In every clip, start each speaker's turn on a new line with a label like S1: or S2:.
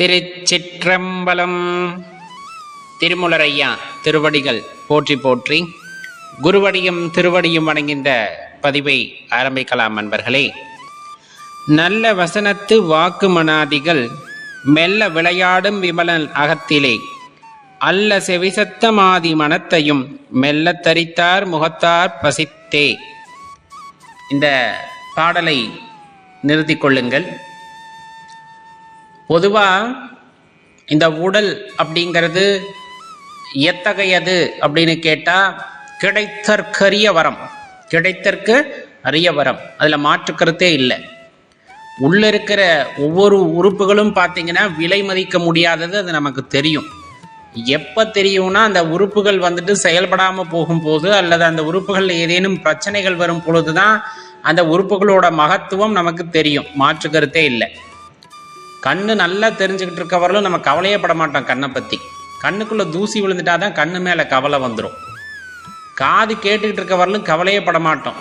S1: திருச்சிற்றம்பலம். திருமுலரையா திருவடிகள் போற்றி போற்றி குருவடியும் திருவடியும் வணங்கின்ற பதிவை ஆரம்பிக்கலாம் அன்பர்களே. நல்ல வசனத்து வாக்கு மனாதிகள் மெல்ல விளையாடும் விமலன் அகத்திலே அல்ல செவிசத்தமாதி மனத்தையும் மெல்ல தரித்தார் முகத்தார் பசித்தே. இந்த பாடலை நிறுத்திக் கொள்ளுங்கள். பொதுவாக இந்த உடல் அப்படிங்கிறது எத்தகையது அப்படின்னு கேட்டால் கிடைத்தற்கரிய வரம். கிடைத்தற்கு அரிய வரம். அதில் மாற்று கருத்தே இல்லை. உள்ள இருக்கிற ஒவ்வொரு உறுப்புகளும் பார்த்தீங்கன்னா விலை மதிக்க முடியாதது அது நமக்கு தெரியும். எப்போ தெரியும்னா அந்த உறுப்புகள் வந்துட்டு செயல்படாமல் போகும்போது அல்லது அந்த உறுப்புகளில் ஏதேனும் பிரச்சனைகள் வரும் பொழுது தான் அந்த உறுப்புகளோட மகத்துவம் நமக்கு தெரியும். மாற்று கருத்தே இல்லை. கண்ணு நல்லா தெரிஞ்சுக்கிட்டு இருக்கவர்களும் நம்ம கவலையே பட மாட்டோம் கண்ணை பற்றி கண்ணுக்குள்ளே தூசி விழுந்துட்டா தான் கண்ணு மேலே கவலை வந்துடும் காது கேட்டுக்கிட்டு இருக்கவர்களும் கவலையே பட மாட்டோம்.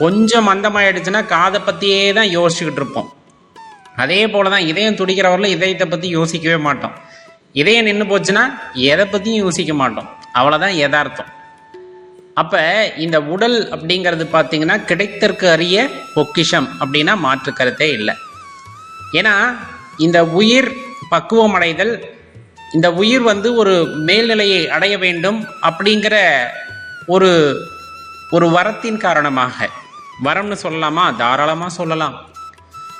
S1: கொஞ்சம் மந்தமாயிடுச்சுன்னா காதை பற்றியே தான் யோசிச்சுக்கிட்டு இருப்போம். அதே போல தான் இதயம் துடிக்கிறவர்களும் இதயத்தை பற்றி யோசிக்கவே மாட்டோம். இதயம் நின்று போச்சுன்னா எதை பற்றியும் யோசிக்க மாட்டோம். அவ்வளோதான் யதார்த்தம். அப்போ இந்த உடல் அப்படிங்கிறது பார்த்தீங்கன்னா கிடைத்தற்கு அரிய பொக்கிஷம் அப்படின்னா மாற்று கருத்தே இல்லை. ஏன்னா இந்த உயிர் பக்குவம் அடைதல் இந்த உயிர் வந்து ஒரு மேல்நிலையை அடைய வேண்டும் அப்படிங்கிற ஒரு ஒரு வரத்தின் காரணமாக. வரம்னு சொல்லலாமா? தாராளமாக சொல்லலாம்.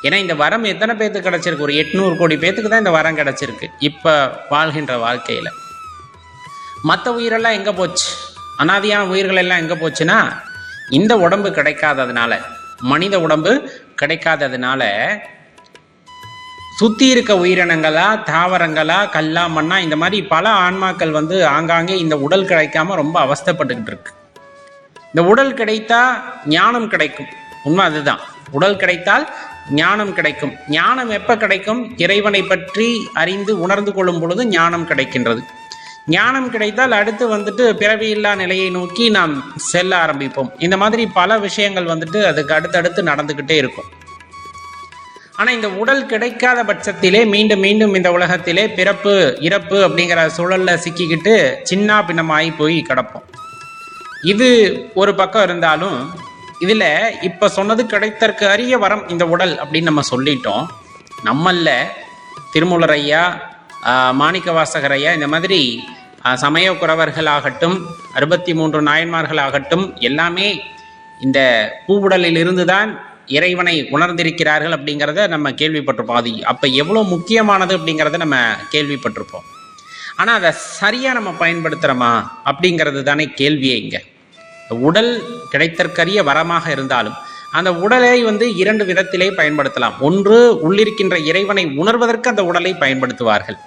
S1: ஏன்னா இந்த வரம் எத்தனை பேர்த்துக்கு கிடச்சிருக்கு? ஒரு எட்நூறு கோடி பேர்த்துக்கு தான் இந்த வரம் கிடச்சிருக்கு. இப்போ வாழ்கின்ற வாழ்க்கையில். மற்ற உயிரெல்லாம் எங்கே போச்சு? அனாதியான உயிர்கள் எல்லாம் எங்கே போச்சுன்னா இந்த உடம்பு கிடைக்காததுனால மனித உடம்பு கிடைக்காததுனால சுற்றி இருக்க உயிரினங்களா தாவரங்களா கல்லா மண்ணா இந்த மாதிரி பல ஆன்மாக்கள் வந்து ஆங்காங்கே இந்த உடல் கிடைக்காம ரொம்ப அவஸ்தப்பட்டுக்கிட்டு இருக்கு. இந்த உடல் கிடைத்தா ஞானம் கிடைக்கும். உண்மை அதுதான். உடல் கிடைத்தால் ஞானம் கிடைக்கும். ஞானம் எப்போ கிடைக்கும்? இறைவனை பற்றி அறிந்து உணர்ந்து கொள்ளும் பொழுது ஞானம் கிடைக்கின்றது. ஞானம் கிடைத்தால் அடுத்து வந்துட்டு பிறவியில்லா நிலையை நோக்கி நாம் செல்ல ஆரம்பிப்போம். இந்த மாதிரி பல விஷயங்கள் வந்துட்டு அதுக்கு அடுத்தடுத்து நடந்துக்கிட்டே இருக்கும். ஆனால் இந்த உடல் கிடைக்காத பட்சத்திலே மீண்டும் மீண்டும் இந்த உலகத்திலே பிறப்பு இறப்பு அப்படிங்கிற சூழலில் சிக்கிக்கிட்டு சின்ன பின்னமாகி போய் கிடப்போம். இது ஒரு பக்கம் இருந்தாலும் இதில் இப்போ சொன்னது கிடைத்தற்கு அரிய வரம் இந்த உடல் அப்படின்னு நம்ம சொல்லிட்டோம். நம்மல்ல திருமூலர் ஐயா மாணிக்க வாசகரையா ஐயா இந்த மாதிரி சமய குறவர்களாகட்டும் அறுபத்தி மூன்று நாயன்மார்களாகட்டும் எல்லாமே இந்த பூவுடலில் இருந்து தான் இறைவனை உணர்ந்திருக்கிறார்கள் அப்படிங்கிறத நம்ம கேள்விப்பட்டிருப்போம். அது அப்போ எவ்வளோ முக்கியமானது அப்படிங்கிறத நம்ம கேள்விப்பட்டிருப்போம். ஆனால் அதை சரியாக நம்ம பயன்படுத்துகிறோமா அப்படிங்கிறது தானே கேள்வியே இங்கே. உடல் கிடைத்தற்கரிய வரமாக இருந்தாலும் அந்த உடலை வந்து இரண்டு விதத்திலே பயன்படுத்தலாம். ஒன்று உள்ளிருக்கின்ற இறைவனை உணர்வதற்கு அந்த உடலை பயன்படுத்துவார்கள்.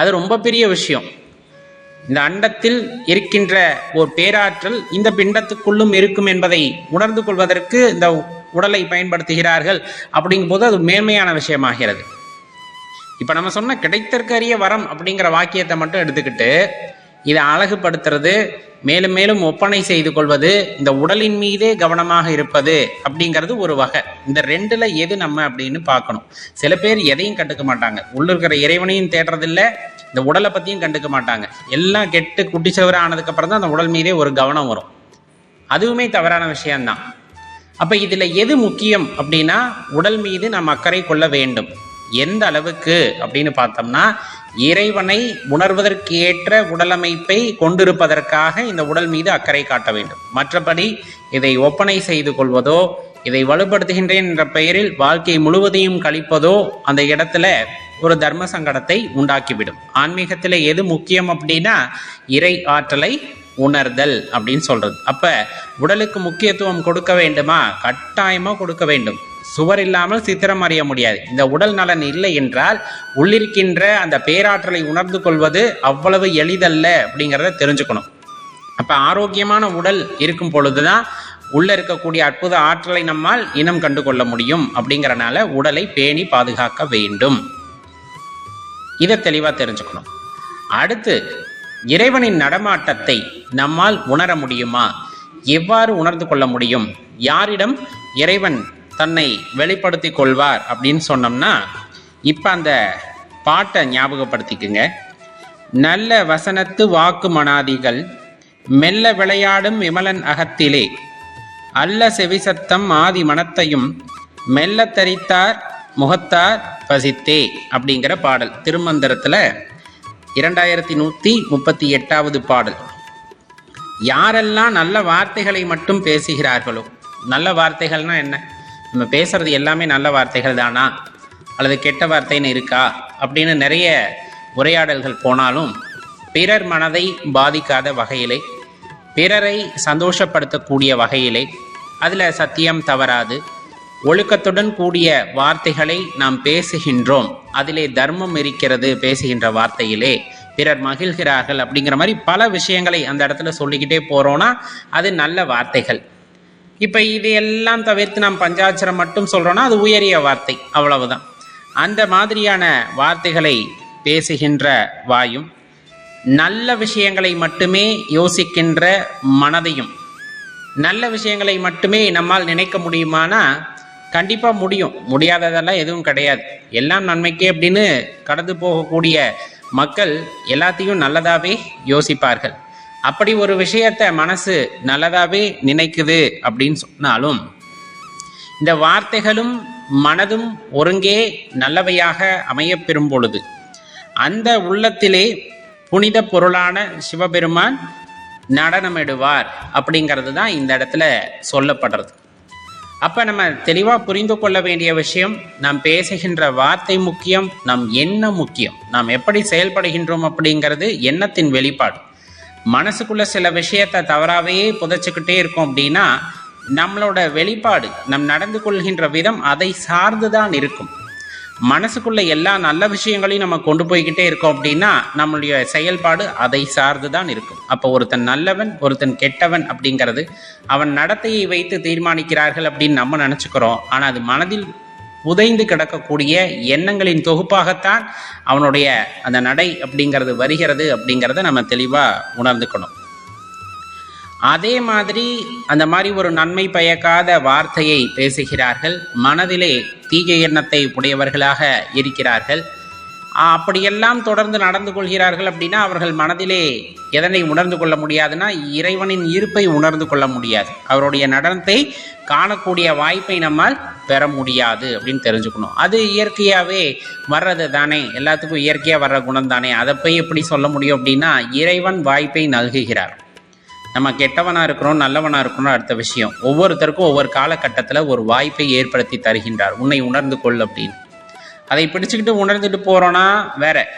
S1: அது ரொம்ப பெரிய விஷயம். இந்த அண்டத்தில் இருக்கின்ற ஒரு பேராற்றல் இந்த பிண்டத்துக்குள்ளும் இருக்கும் என்பதை உணர்ந்து கொள்வதற்கு இந்த உடலை பயன்படுத்துகிறார்கள் அப்படிங்கும்போது அது மேன்மையான விஷயமாகிறது. இப்போ நம்ம சொன்ன கிடைத்தற்கரிய வரம் அப்படிங்கிற வாக்கியத்தை மட்டும் எடுத்துக்கிட்டு இதை அழகுபடுத்துறது மேலும் மேலும் ஒப்பனை செய்து கொள்வது இந்த உடலின் மீதே கவனமாக இருப்பது அப்படிங்கிறது ஒரு வகை. இந்த ரெண்டுல எது நம்ம அப்படின்னு பார்க்கணும். சில பேர் எதையும் கண்டுக்க மாட்டாங்க. உள்ள இருக்கிற இறைவனையும் தேடுறதில்ல இந்த உடலை பத்தியும் கண்டுக்க மாட்டாங்க. எல்லாம் கெட்டு குட்டிச்சவர ஆனதுக்கு அப்புறம் தான் அந்த உடல் மீதே ஒரு கவனம் வரும். அதுவுமே தவறான விஷயம்தான். அப்போ இதில் எது முக்கியம் அப்படின்னா உடல் மீது நாம் அக்கறை கொள்ள வேண்டும். எந்த அளவுக்கு அப்படின்னு பார்த்தோம்னா இறைவனை உணர்வதற்கு ஏற்ற உடலமைப்பை கொண்டிருப்பதற்காக இந்த உடல் மீது அக்கறை காட்ட வேண்டும். மற்றபடி இதை ஒப்பனை செய்து கொள்வதோ இதை வலுப்படுத்துகின்றேன் என்ற பெயரில் வாழ்க்கை முழுவதையும் கழிப்பதோ அந்த இடத்துல ஒரு தர்ம சங்கடத்தை உண்டாக்கிவிடும். ஆன்மீகத்தில் எது முக்கியம் அப்படின்னா இறை ஆற்றலை உணர்தல் அப்படின்னு சொல்றது. அப்ப உடலுக்கு முக்கியத்துவம் கொடுக்க வேண்டுமா? கட்டாயமா கொடுக்க வேண்டும். சுவர் இல்லாமல் சித்திரம் அறிய முடியாது. இந்த உடல் நலன் இல்லை என்றால் உள்ளிருக்கின்ற அந்த பேராற்றலை உணர்ந்து கொள்வது அவ்வளவு எளிதல்ல அப்படிங்கிறத தெரிஞ்சுக்கணும். அப்ப ஆரோக்கியமான உடல் இருக்கும் பொழுதுதான் உள்ள இருக்கக்கூடிய அற்புத ஆற்றலை நம்மால் இனம் கண்டு கொள்ள முடியும் அப்படிங்கிறனால உடலை பேணி பாதுகாக்க வேண்டும். இதை தெளிவா தெரிஞ்சுக்கணும். அடுத்து இறைவனின் நடமாட்டத்தை நம்மால் உணர முடியுமா? எவ்வாறு உணர்ந்து கொள்ள முடியும்? யாரிடம் இறைவன் தன்னை வெளிப்படுத்தி கொள்வார் அப்படின்னு சொன்னோம்னா இப்போ அந்த பாட்டை ஞாபகப்படுத்திக்குங்க. நல்ல வசனத்து வாக்கு மனாதிகள் மெல்ல விளையாடும் விமலன் அகத்திலே அல்ல செவிசத்தம் ஆதி மனத்தையும் மெல்ல தரித்தார் முகத்தார் பசித்தே அப்படிங்கிற பாடல். திருமந்திரத்தில் இரண்டாயிரத்தி நூற்றி முப்பத்தி எட்டாவது பாடல். யாரெல்லாம் நல்ல வார்த்தைகளை மட்டும் பேசுகிறார்களோ நல்ல வார்த்தைகள்னா என்ன? நம்ம பேசுறது எல்லாமே நல்ல வார்த்தைகள் தானா? அல்லது கெட்ட வார்த்தைன்னு இருக்கா? அப்படின்னு நிறைய உரையாடல்கள் போனாலும் பிறர் மனதை பாதிக்காத வகையிலே பிறரை சந்தோஷப்படுத்தக்கூடிய வகையிலே அதில் சத்தியம் தவறாது ஒழுக்கத்துடன் கூடிய வார்த்தைகளை நாம் பேசுகின்றோம். அதிலே தர்மம் இருக்கிறது பேசுகின்ற வார்த்தையிலே. பிறர் மகிழ்கிறார்கள் அப்படிங்கிற மாதிரி பல விஷயங்களை அந்த இடத்துல சொல்லிக்கிட்டே போகிறோன்னா அது நல்ல வார்த்தைகள். இப்போ இதையெல்லாம் தவிர்த்து நாம் பஞ்சாட்சரம் மட்டும் சொல்கிறோன்னா அது உயரிய வார்த்தை அவ்வளவுதான். அந்த மாதிரியான வார்த்தைகளை பேசுகின்ற வாயும் நல்ல விஷயங்களை மட்டுமே யோசிக்கின்ற மனதையும் நல்ல விஷயங்களை மட்டுமே நம்மால் நினைக்க முடியுமானா கண்டிப்பாக முடியும். முடியாததெல்லாம் எதுவும் கிடையாது. எல்லாம் நன்மைக்கே அப்படின்னு கடந்து போகக்கூடிய மக்கள் எல்லாத்தையும் நல்லதாகவே யோசிப்பார்கள். அப்படி ஒரு விஷயத்தை மனசு நல்லதாகவே நினைக்குது அப்படின்னு சொன்னாலும் இந்த வார்த்தைகளும் மனதும் ஒருங்கே நல்லவையாக அமையப்பெறும் பொழுது அந்த உள்ளத்திலே புனித பொருளான சிவபெருமான் நடனமிடுவார் அப்படிங்கிறது தான் இந்த இடத்துல சொல்லப்படுறது. அப்போ நம்ம தெளிவாக புரிந்து கொள்ள வேண்டிய விஷயம் நாம் பேசுகின்ற வார்த்தை முக்கியம் நம் எண்ணம் முக்கியம். நாம் எப்படி செயல்படுகின்றோம் அப்படிங்கிறது எண்ணத்தின் வெளிப்பாடு. மனசுக்குள்ள சில விஷயத்தை தவறாவே புதைச்சிக்கிட்டே இருக்கோம் அப்படின்னா நம்மளோட வெளிப்பாடு நம் நடந்து கொள்கின்ற விதம் அதை சார்ந்து தான் இருக்கும். மனசுக்குள்ள எல்லா நல்ல விஷயங்களையும் நம்ம கொண்டு போய்கிட்டே இருக்கோம் அப்படின்னா நம்மளுடைய செயல்பாடு அதை சார்ந்து தான் இருக்கும். அப்போ ஒருத்தன் நல்லவன் ஒருத்தன் கெட்டவன் அப்படிங்கிறது அவன் நடத்தையை வைத்து தீர்மானிக்கிறார்கள் அப்படின்னு நம்ம நினச்சிக்கிறோம். ஆனால் அது மனதில் புதைந்து கிடக்கக்கூடிய எண்ணங்களின் தொகுப்பாகத்தான் அவனுடைய அந்த நடை அப்படிங்கிறது வருகிறது அப்படிங்கிறத நம்ம தெளிவாக உணர்ந்துக்கணும். அதே மாதிரி அந்த மாதிரி ஒரு நன்மை பயக்காத வார்த்தையை பேசுகிறார்கள். மனதிலே தீய எண்ணத்தை உடையவர்களாக இருக்கிறார்கள். அப்படியெல்லாம் தொடர்ந்து நடந்து கொள்கிறார்கள் அப்படின்னா அவர்கள் மனதிலே எதனை உணர்ந்து கொள்ள முடியாதுன்னா இறைவனின் இருப்பை உணர்ந்து கொள்ள முடியாது. அவருடைய நடனத்தை காணக்கூடிய வாய்ப்பை நம்மால் பெற முடியாது அப்படின்னு தெரிஞ்சுக்கணும். அது இயற்கையாகவே வர்றது தானே. எல்லாத்துக்கும் இயற்கையாக வர்ற குணம் தானே. அதை போய் எப்படி சொல்ல முடியும் அப்படின்னா இறைவன் வாய்ப்பை நல்குகிறார். நம்ம கெட்டவனாக இருக்கிறோம் நல்லவனாக இருக்கிறோம் அடுத்த விஷயம். ஒவ்வொருத்தருக்கும் ஒவ்வொரு காலகட்டத்தில் ஒரு வாய்ப்பை ஏற்படுத்தி தருகின்றார். உன்னை உணர்ந்து கொள் அப்படின்னு. அதை பிடிச்சிக்கிட்டு உணர்ந்துட்டு போகிறோன்னா வேற.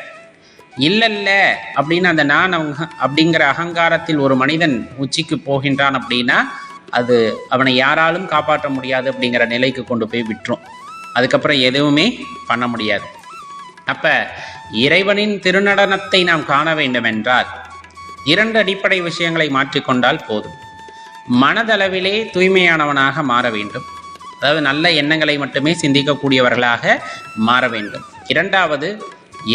S1: இல்லை இல்லை அப்படின்னு அந்த நான் அவங்க அப்படிங்கிற அகங்காரத்தில் ஒரு மனிதன் உச்சிக்கு போகின்றான் அப்படின்னா அது அவனை யாராலும் காப்பாற்ற முடியாது அப்படிங்கிற நிலைக்கு கொண்டு போய் விட்டுரும். அதுக்கப்புறம் எதுவுமே பண்ண முடியாது. அப்போ இறைவனின் திருநடனத்தை நாம் காண வேண்டுமென்றால் இரண்டு அடிப்படை விஷயங்களை மாற்றிக்கொண்டால் போதும். மனதளவிலே தூய்மையானவனாக மாற வேண்டும். அதாவது நல்ல எண்ணங்களை மட்டுமே சிந்திக்கக்கூடியவர்களாக மாற வேண்டும். இரண்டாவது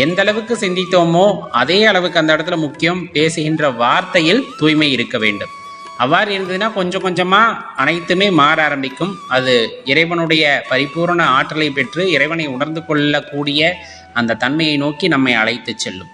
S1: எந்த அளவுக்கு சிந்தித்தோமோ அதே அளவுக்கு அந்த இடத்துல முக்கியம் பேசுகின்ற வார்த்தையில் தூய்மை இருக்க வேண்டும். அவ்வாறு இருந்ததுன்னா கொஞ்சம் கொஞ்சமாக அனைத்துமே மாற ஆரம்பிக்கும். அது இறைவனுடைய பரிபூரண ஆற்றலை பெற்று இறைவனை உணர்ந்து கொள்ளக்கூடிய அந்த தன்மையை நோக்கி நம்மை அழைத்து செல்லும்.